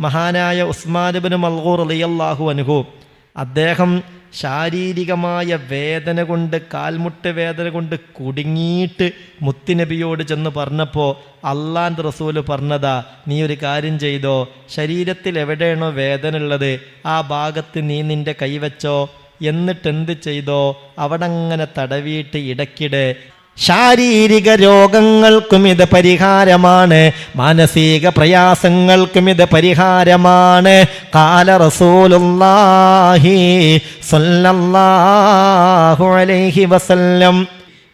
മഹാനായ ഉസ്മാനുബിന് മൽഗൂർ അലിയല്ലാഹു അനുഹു അദ്ദേഹം ശാരീരികമായ വേദന കൊണ്ട് കാൽമുട്ട് വേദന കൊണ്ട് കുടുങ്ങിയിട്ട് മുത്തിനബിയോട് ചെന്ന് പറഞ്ഞപ്പോൾ അള്ളാന്റെ റസൂൽ പറഞ്ഞതാ നീ ഒരു കാര്യം ചെയ്തോ? ശരീരത്തിൽ എവിടെയാണോ വേദന ഉള്ളത് ആ ഭാഗത്ത് നീ നിന്റെ കൈവച്ചോ എന്നിട്ടെന്ത് ചെയ്തോ? അവിടെ അങ്ങനെ തടവിയിട്ട് ഇടയ്ക്കിടെ ശാരീരിക രോഗങ്ങൾക്കും ഇത് പരിഹാരമാണ്. മാനസിക പ്രയാസങ്ങൾക്കും ഇത് പരിഹാരമാണ്. കാല റസൂലുല്ലാഹി സ്വല്ലല്ലാഹു അലൈഹി വസല്ലം.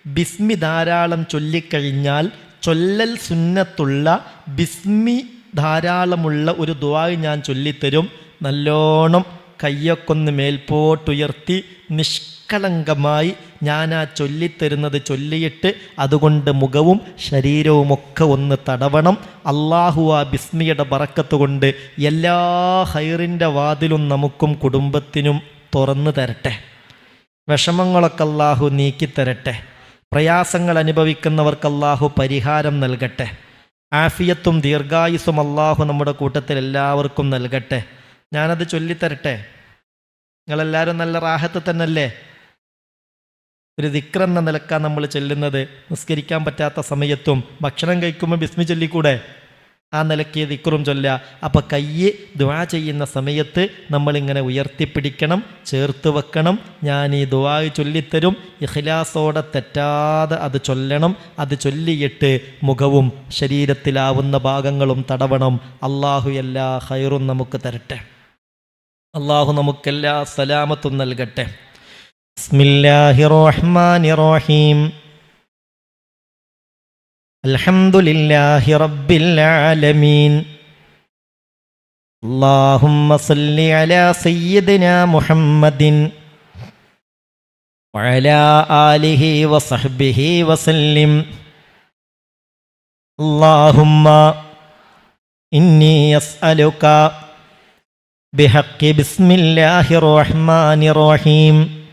ബിസ്മി ധാരാളം ചൊല്ലിക്കഴിഞ്ഞാൽ ചൊല്ലൽ സുന്നത്തുള്ള ബിസ്മി ധാരാളമുള്ള ഒരു ദുആ ഞാൻ ചൊല്ലിത്തരും. നല്ലോണം കയ്യൊക്കൊന്ന് മേൽപോട്ടുയർത്തി നിഷ്കളങ്കമായി ഞാൻ ആ ചൊല്ലിത്തരുന്നത് ചൊല്ലിയിട്ട് അതുകൊണ്ട് മുഖവും ശരീരവും ഒക്കെ ഒന്ന് തടവണം. അള്ളാഹു ആ ബിസ്മിയുടെ പറക്കത്ത് കൊണ്ട് എല്ലാ ഹൈറിന്റെ വാതിലും നമുക്കും കുടുംബത്തിനും തുറന്നു തരട്ടെ. വിഷമങ്ങളൊക്കെ അള്ളാഹു നീക്കിത്തരട്ടെ പ്രയാസങ്ങൾ അനുഭവിക്കുന്നവർക്ക് അള്ളാഹു പരിഹാരം നൽകട്ടെ. ആഫിയത്തും ദീർഘായുസും അള്ളാഹു നമ്മുടെ കൂട്ടത്തിൽ എല്ലാവർക്കും നൽകട്ടെ. ഞാനത് ചൊല്ലിത്തരട്ടെ. നിങ്ങളെല്ലാവരും നല്ല റാഹത്ത് തന്നെയല്ലേ ഒരു ദിക്രെന്ന നിലക്കാണ് നമ്മൾ ചെല്ലുന്നത്. നിസ്കരിക്കാൻ പറ്റാത്ത സമയത്തും ഭക്ഷണം കഴിക്കുമ്പോൾ ബിസ്മി ചൊല്ലിക്കൂടെ? ആ നിലയ്ക്ക് ദിക്റും ചൊല്ല. അപ്പം കയ്യ് ദുവാ ചെയ്യുന്ന സമയത്ത് നമ്മളിങ്ങനെ ഉയർത്തിപ്പിടിക്കണം ചേർത്ത് വെക്കണം ഞാൻ ഈ ദുവാ ചൊല്ലിത്തരും. ഇഖ്ലാസോടെ തെറ്റാതെ അത് ചൊല്ലണം. അത് ചൊല്ലിയിട്ട് മുഖവും ശരീരത്തിലാവുന്ന ഭാഗങ്ങളും തടവണം. അള്ളാഹു എല്ലാ ഹൈറും നമുക്ക് തരട്ടെ. അള്ളാഹു നമുക്കെല്ലാ സലാമത്തും നൽകട്ടെ. بسم الله الرحمن الرحيم. الحمد لله رب العالمين. اللهم صل على سيدنا محمد وعلى آله وصحبه وسلم. اللهم إني أسألك بحق بسم الله الرحمن الرحيم.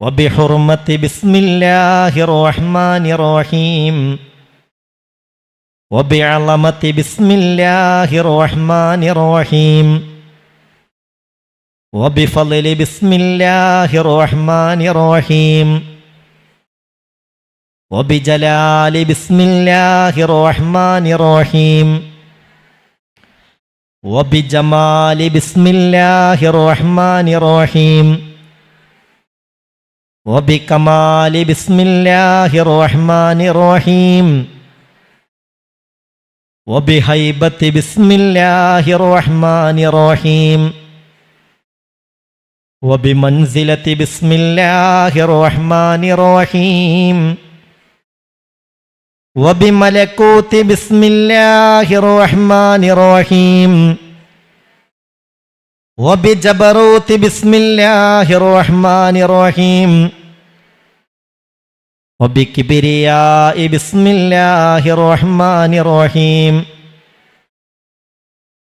وبحرمة بسم الله الرحمن الرحيم. وبعظمة بسم الله الرحمن الرحيم. وبفضل بسم الله الرحمن الرحيم. وبجلال بسم الله الرحمن الرحيم. وبجمال بسم الله الرحمن الرحيم. وبكمال بسم الله الرحمن الرحيم. وبهيبة بسم الله الرحمن الرحيم. وبمنزلة بسم الله الرحمن الرحيم. وبملكوت بسم الله الرحمن الرحيم. وبجبروت بسم الله الرحمن الرحيم وبكبرياء بسم الله الرحمن الرحيم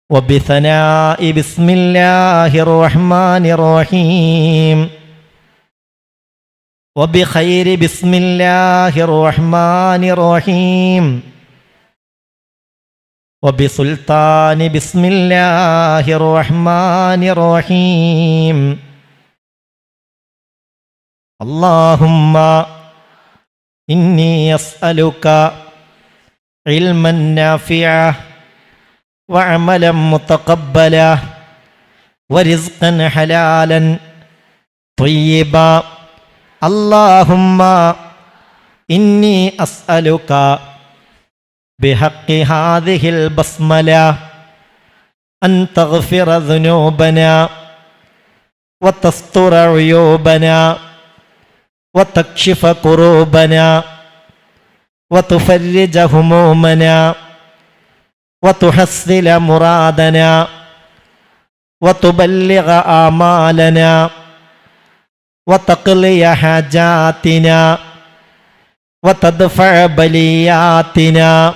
وبثناء بسم الله الرحمن الرحيم وبخير بسم الله الرحمن الرحيم وبسلطان بسم الله الرحمن الرحيم. اللهم إني أسألك علما نافعا وعملا متقبلا ورزقا حلالا طيبا. اللهم إني أسألك بحق هذه البسملة أن تغفر ذنوبنا وتستر عيوبنا وتكشف كروبنا وتفرج همومنا وتحصل مرادنا وتبلغ آمالنا وتقضي حاجاتنا وتدفع بلياتنا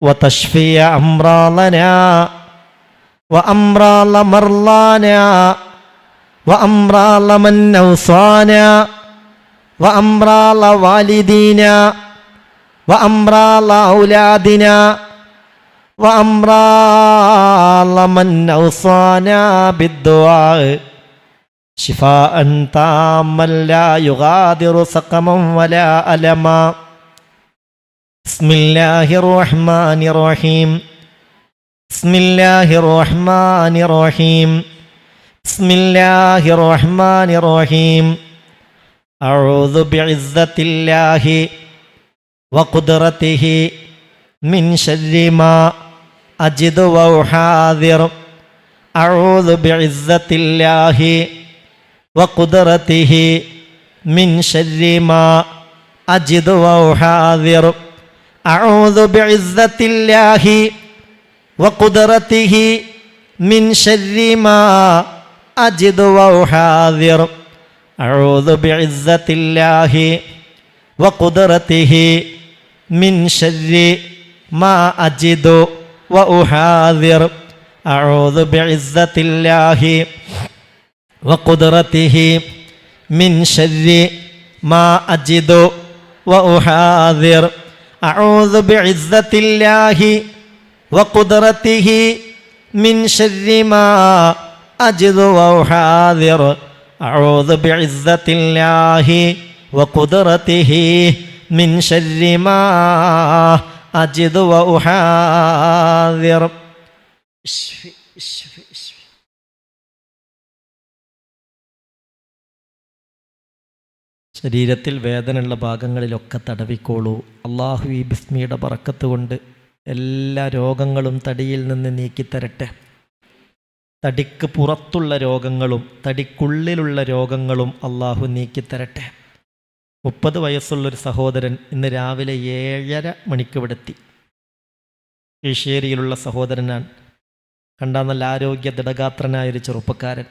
وتشفي أمراضنا وأمراض مرضانا وأمراض من أوصانا وأمراض والدينا وأمراض أولادنا وأمراض من أوصانا بالدعاء. شفاء تاما لا يغادر سقما ولا ألما. بسم الله الرحمن الرحيم. بسم الله الرحمن الرحيم. بسم الله الرحمن الرحيم. أعوذ بعزة الله وقدرته من شر ما أجد وأحاذر. أعوذ بعزة الله وقدرته من شر ما أجد وأحاذر. أعوذ بعزة الله وقدرته من شر ما أجد وأحاذر. أعوذ بعزة الله وقدرته من شر ما أجد وأحاذر. أعوذ بعزة الله وقدرته من شر ما أجد وأحاذر. أعوذ بعزة الله وقدرته من شر ما أجد وأحاذر. أعوذ بعزة الله وقدرته من شر ما أجد وأحاذر. اشفي اشفي اشفي ശരീരത്തിൽ വേദനയുള്ള ഭാഗങ്ങളിലൊക്കെ തടവിക്കോളൂ. അള്ളാഹു ഈ ബിസ്മിയുടെ പറക്കത്ത് കൊണ്ട് എല്ലാ രോഗങ്ങളും തടിയിൽ നിന്ന് നീക്കിത്തരട്ടെ. തടിക്ക് പുറത്തുള്ള രോഗങ്ങളും തടിക്കുള്ളിലുള്ള രോഗങ്ങളും അള്ളാഹു നീക്കിത്തരട്ടെ. മുപ്പത് വയസ്സുള്ളൊരു സഹോദരൻ ഇന്ന് രാവിലെ ഏഴര മണിക്ക് ഇവിടെ എത്തി. കീശേരിയിലുള്ള സഹോദരനാണ്. കണ്ടാൽ നല്ല ആരോഗ്യ ദൃഢഗാത്രനായൊരു ചെറുപ്പക്കാരൻ.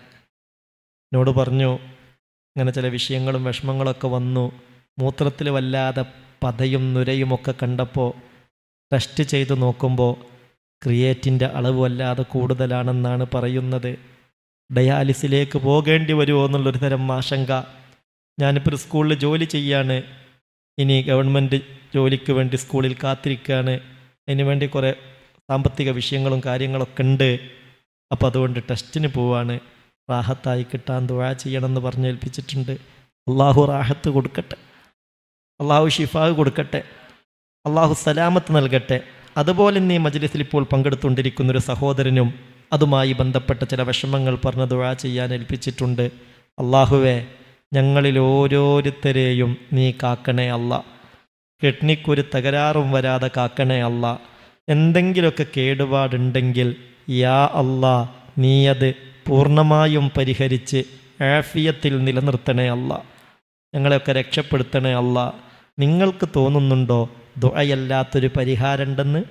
എന്നോട് പറഞ്ഞു അങ്ങനെ ചില വിഷയങ്ങളും വിഷമങ്ങളൊക്കെ വന്നു. മൂത്രത്തിൽ വല്ലാതെ പതയും നുരയുമൊക്കെ കണ്ടപ്പോൾ ടെസ്റ്റ് ചെയ്ത് നോക്കുമ്പോൾ ക്രിയേറ്റിന്റെ അളവ് വല്ലാതെ കൂടുതലാണെന്നാണ് പറയുന്നത്. ഡയാലിസിലേക്ക് പോകേണ്ടി വരുമോ എന്നുള്ളൊരു തരം ആശങ്ക. ഞാനിപ്പോൾ സ്കൂളിൽ ജോലി ചെയ്യാണ്. ഇനി ഗവൺമെന്റ് ജോലിക്ക് വേണ്ടി സ്കൂളിൽ കാത്തിരിക്കുകയാണ്. അതിനുവേണ്ടി കുറേ സാമ്പത്തിക വിഷയങ്ങളും കാര്യങ്ങളൊക്കെ ഉണ്ട്. അപ്പോൾ അതുകൊണ്ട് ടെസ്റ്റിന് പോവാണ്. റാഹത്തായി കിട്ടാൻ ദുഴ ചെയ്യണമെന്ന് പറഞ്ഞേൽപ്പിച്ചിട്ടുണ്ട്. അള്ളാഹു റാഹത്ത് കൊടുക്കട്ടെ. അള്ളാഹു ഷിഫാഹ് കൊടുക്കട്ടെ. അള്ളാഹു സലാമത്ത് നൽകട്ടെ. അതുപോലെ നീ മജ്ലിസിൽ ഇപ്പോൾ പങ്കെടുത്തുകൊണ്ടിരിക്കുന്ന ഒരു സഹോദരനും അതുമായി ബന്ധപ്പെട്ട ചില വിഷമങ്ങൾ പറഞ്ഞ് ദുഴ ചെയ്യാൻ ഏൽപ്പിച്ചിട്ടുണ്ട്. അള്ളാഹുവെ ഞങ്ങളിൽ ഓരോരുത്തരെയും നീ കാക്കണേ അല്ല. കിഡ്നിക്കൊരു തകരാറും വരാതെ കാക്കണേ അല്ല. എന്തെങ്കിലുമൊക്കെ കേടുപാടുണ്ടെങ്കിൽ യാ അല്ലാ നീ അത് പൂർണമായും പരിഹരിച്ച് ആഫിയത്തിൽ നിലനിർത്തണേ അല്ല. ഞങ്ങളെയൊക്കെ രക്ഷപ്പെടുത്തണേ അല്ല. നിങ്ങൾക്ക് തോന്നുന്നുണ്ടോ ദുഴയല്ലാത്തൊരു പരിഹാരമുണ്ടെന്ന്?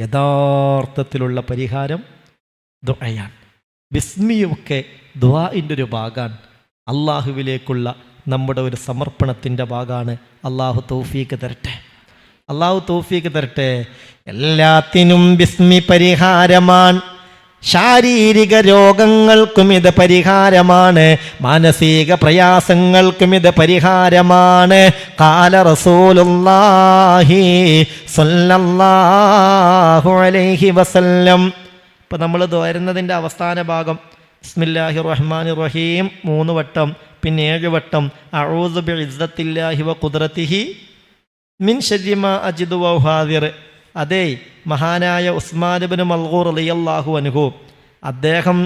യഥാർത്ഥത്തിലുള്ള പരിഹാരം ദുഴയാണ് ബിസ്മിയുമൊക്കെ ദുവാഇന്റെ ഒരു ഭാഗമാണ്. അള്ളാഹുവിലേക്കുള്ള നമ്മുടെ ഒരു സമർപ്പണത്തിന്റെ ഭാഗമാണ്. അള്ളാഹു തൗഫീക്ക് തരട്ടെ. അള്ളാഹു തൗഫീക്ക് തരട്ടെ. എല്ലാത്തിനും ബിസ്മി പരിഹാരമാണ്. ശാരീരിക രോഗങ്ങൾക്കും ഇത് പരിഹാരമാണ് മാനസിക പ്രയാസങ്ങൾക്കും ഇത് പരിഹാരമാണ്. കാല റസൂലുല്ലാഹി സ്വല്ലല്ലാഹു അലൈഹി വസല്ലം. ഇപ്പം നമ്മൾ വരുന്നതിന്റെ അവസാന ഭാഗം. ബിസ്മില്ലാഹി റഹ്മാൻ റഹീം. മൂന്ന് വട്ടം പിന്നെ ഏഴ് വട്ടം. അഊദു ബി ഇസ്സത്തില്ലാഹി വ കുദ്രത്തിഹി മിൻ ഷജിമ അജിദ് വൗഹാദിർ അതേ മഹാനായ ഉസ്മാനുബിന് മൽഗൂർ അലിയല്ലാഹു അനുഹു അദ്ദേഹം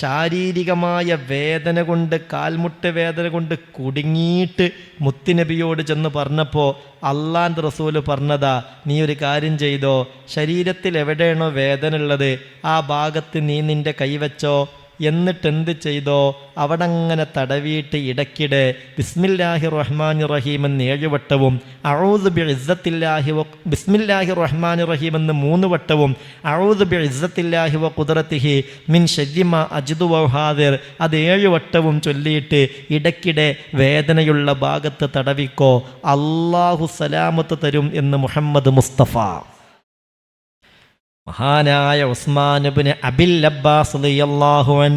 ശാരീരികമായ വേദന കൊണ്ട് കാൽമുട്ട് വേദന കൊണ്ട് കുടുങ്ങിയിട്ട് മുത്തിനബിയോട് ചെന്ന് പറഞ്ഞപ്പോൾ അള്ളാന്റെ റസൂൽ പറഞ്ഞതാ നീ ഒരു കാര്യം ചെയ്തോ ശരീരത്തിൽ എവിടെയാണോ വേദന ഉള്ളത് ആ ഭാഗത്ത് നീ നിന്റെ കൈവച്ചോ എന്നിട്ട് എന്ത് ചെയ്തോ അവിടെ അങ്ങനെ തടവിയിട്ട് ഇടയ്ക്കിടെ ബിസ്മില്ലാഹി റഹ്മാൻ റഹീം എന്ന് ഏഴ് വട്ടവും അഴൂദ് ബി ഇസ്സത്തില്ലാഹി വ ബിസ്മില്ലാഹി റഹ്മാൻ റഹീം എന്ന് മൂന്ന് വട്ടവും അഴൂദ് ബി ഇസ്സത്തില്ലാഹി വ കുദറത്തിഹി മിൻ ഷജിമ അജിദു വഹാദിർ അത് ഏഴ് വട്ടവും ചൊല്ലിയിട്ട് ഇടയ്ക്കിടെ വേദനയുള്ള ഭാഗത്ത് തടവിക്കോ അള്ളാഹു സലാമത്ത് തരും എന്ന് മുഹമ്മദ് മുസ്തഫ. മഹാനായ ഉസ്മാനുബിന് അബിൽ അബ്ബാസ് അള്ളാഹുവൻ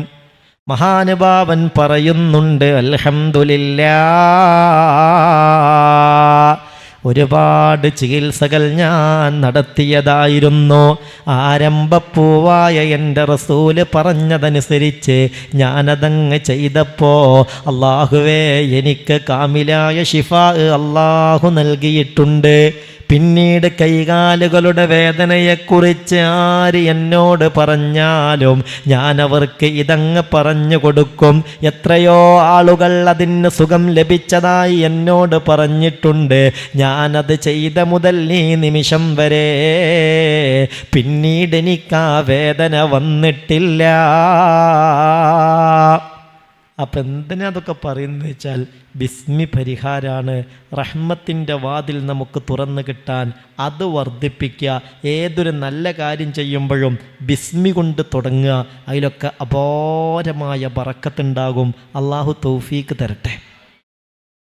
മഹാനുഭാവൻ പറയുന്നുണ്ട് അൽഹംദുലില്ലാ ഒരുപാട് ചികിത്സകൾ ഞാൻ നടത്തിയതായിരുന്നു. ആരംഭപ്പൂവായ എന്റെ റസൂൽ പറഞ്ഞതനുസരിച്ച് ഞാനതങ്ങ് ചെയ്തപ്പോൾ അള്ളാഹുവേ എനിക്ക് കാമിലായ ഷിഫ അള്ളാഹു നൽകിയിട്ടുണ്ട്. പിന്നീട് കൈകാലുകളുടെ വേദനയെക്കുറിച്ച് ആര് എന്നോട് പറഞ്ഞാലും ഞാൻ അവർക്ക് ഇതങ്ങ് പറഞ്ഞു കൊടുക്കും. എത്രയോ ആളുകൾ അതിന് സുഖം ലഭിച്ചതായി എന്നോട് പറഞ്ഞിട്ടുണ്ട്. ഞാനത് ചെയ്ത മുതൽ ഈ നിമിഷം വരെ പിന്നീട് എനിക്ക് ആ വേദന വന്നിട്ടില്ല. അപ്പം എന്തിനാ അതൊക്കെ പറയുന്നത് വെച്ചാൽ ബിസ്മി പരിഹാരമാണ് റഹ്മത്തിന്റെ വാതിൽ നമുക്ക് തുറന്നു കിട്ടാൻ അത് വർദ്ധിപ്പിക്കുക. ഏതൊരു നല്ല കാര്യം ചെയ്യുമ്പോഴും ബിസ്മി കൊണ്ട് തുടങ്ങുക. അതിലൊക്കെ അപാരമായ പറക്കത്തുണ്ടാകും അള്ളാഹു തൗഫീക്ക് തരട്ടെ.